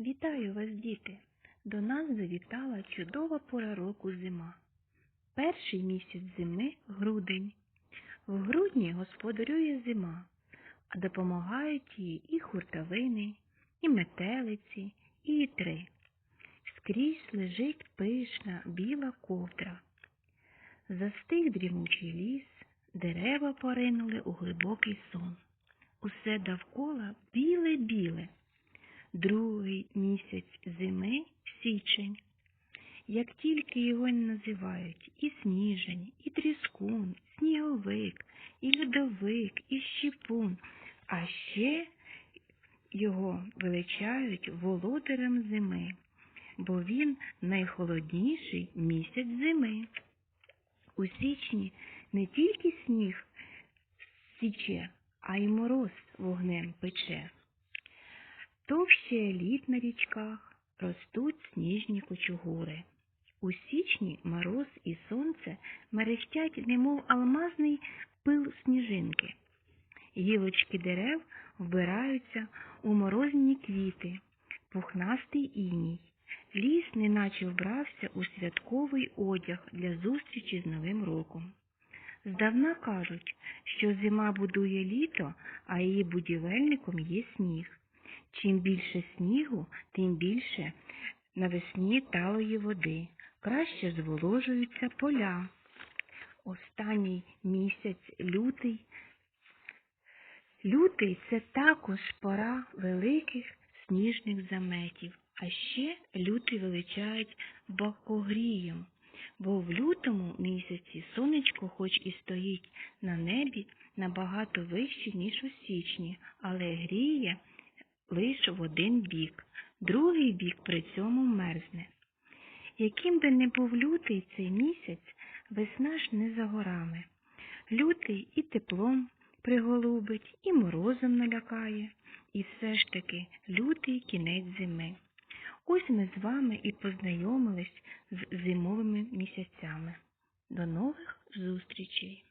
Вітаю вас, діти! До нас завітала чудова пора року зима. Перший місяць зими грудень. В грудні господарює зима, а допомагають їй і хуртовини, і метелиці, і вітри. Скрізь лежить пишна біла ковдра. Застиг дрімучий ліс, дерева поринули у глибокий сон. Усе довкола біле-біле. Другий місяць зими січень. Як тільки його називають і сніжень, і тріскун, сніговик, і льодовик, і щепун, а ще його величають володарем зими, бо він найхолодніший місяць зими. У січні не тільки сніг січе, а й мороз вогнем пече. Товще лід на річках ростуть сніжні кучугури. У січні мороз і сонце мерехтять, немов алмазний пил сніжинки. Гілочки дерев вбираються у морозні квіти, пухнастий іній. Ліс неначе вбрався у святковий одяг для зустрічі з Новим роком. Здавна кажуть, що зима будує літо, а її будівельником є сніг. Чим більше снігу, тим більше навесні талої води, краще зволожуються поля. Останній місяць лютий. Лютий це також пора великих сніжних заметів, а ще лютий величають бакогрієм, бо в лютому місяці сонечко хоч і стоїть на небі набагато вище, ніж у січні, але гріє лише в один бік, другий бік при цьому мерзне. Яким би не був лютий цей місяць, весна ж не за горами. Лютий і теплом приголубить, і морозом налякає, і все ж таки лютий кінець зими. Ось ми з вами і познайомились з зимовими місяцями. До нових зустрічей!